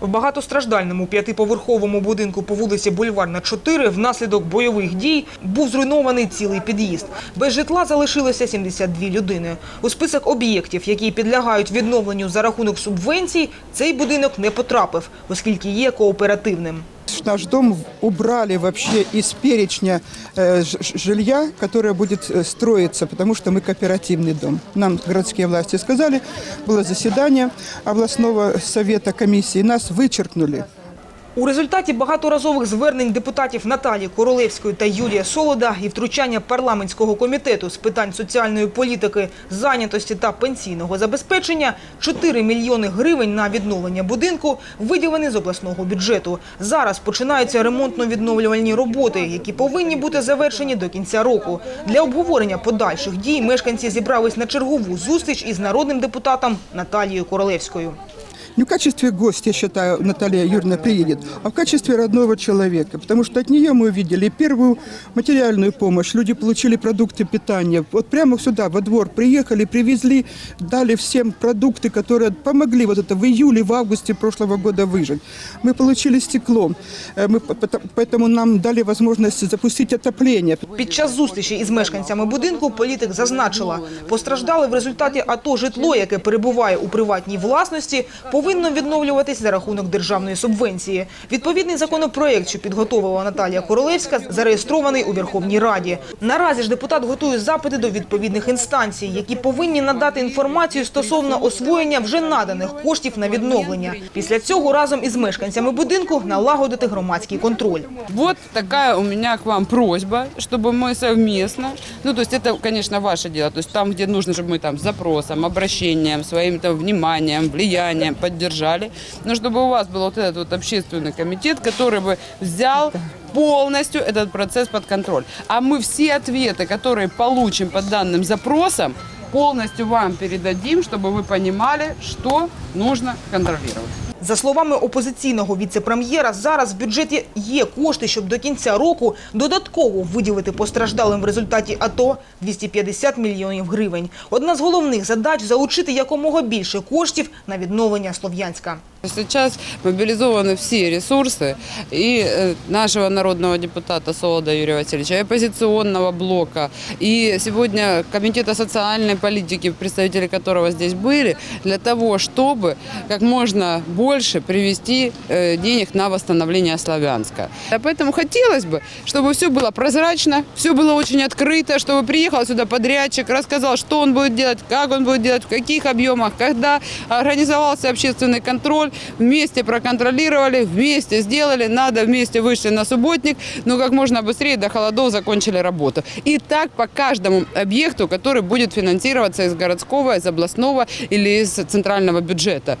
В багатостраждальному п'ятиповерховому будинку по вулиці Бульварна 4 внаслідок бойових дій був зруйнований цілий під'їзд. Без житла залишилося 72 людини. У список об'єктів, які підлягають відновленню за рахунок субвенцій, цей будинок не потрапив, оскільки є кооперативним Наш дом убрали вообще из перечня э, ж- ж- жилья, которое будет э, строиться, потому что мы кооперативный дом. Нам городские власти сказали, было заседание областного совета комиссии, нас вычеркнули. У результаті багаторазових звернень депутатів Наталі Королевської та Юлія Солода і втручання парламентського комітету з питань соціальної політики, зайнятості та пенсійного забезпечення 4 мільйони гривень на відновлення будинку виділені з обласного бюджету. Зараз починаються ремонтно-відновлювальні роботи, які повинні бути завершені до кінця року. Для обговорення подальших дій мешканці зібрались на чергову зустріч із народним депутатом Наталією Королевською. Не в качестве гостя, я считаю, Наталья Юрьевна приедет, а в качестве родного человека, потому что от нее мы увидели первую материальную помощь. Люди получили продукты питания. Вот прямо сюда, во двор приехали, привезли, дали всем продукты, которые помогли вот это в июле, в августе прошлого года выжить. Мы получили стекло, Э, мы, по- пото- поэтому нам дали возможность запустить отопление. Під час зустрічі із мешканцями будинку політик зазначила, постраждали в результаті АТО житло, яке перебуває у приватній власності, повинно відновлюватись за рахунок державної субвенції. Відповідний законопроект, що підготовила Наталія Королевська, зареєстрований у Верховній Раді. Наразі ж депутат готує запити до відповідних інстанцій, які повинні надати інформацію стосовно освоєння вже наданих коштів на відновлення. Після цього разом із мешканцями будинку налагодити громадський контроль. Вот такая у меня к вам просьба, чтобы мы совместно, ну то есть это, конечно, ваше дело, то есть там, где нужно, чтобы мы там с запросом, обращением, своим там вниманием, влиянием поддержали, но чтобы у вас был вот этот вот общественный комитет, который бы взял полностью этот процесс под контроль. А мы все ответы, которые получим по данным запросам, полностью вам передадим, чтобы вы понимали, что нужно контролировать. За словами опозиційного віце-прем'єра, зараз в бюджеті є кошти, щоб до кінця року додатково виділити постраждалим в результаті АТО 250 мільйонів гривень. Одна з головних задач – залучити якомога більше коштів на відновлення Слов'янська. Сейчас мобилизованы все ресурсы и э, нашего народного депутата Солода Юрия Васильевича, и оппозиционного блока, и сегодня Комитета социальной политики, представители которого здесь были, для того, чтобы как можно больше привести э, денег на восстановление Славянска. А Поэтому хотелось бы, чтобы все было прозрачно, все было очень открыто, чтобы приехал сюда подрядчик, рассказал, что он будет делать, как он будет делать, в каких объемах, когда организовался общественный контроль, вместе проконтролировали, вместе сделали, надо, вместе вышли на субботник, но как можно быстрее до холодов закончили работу. И так по каждому объекту, который будет финансироваться из городского, из областного или из центрального бюджета.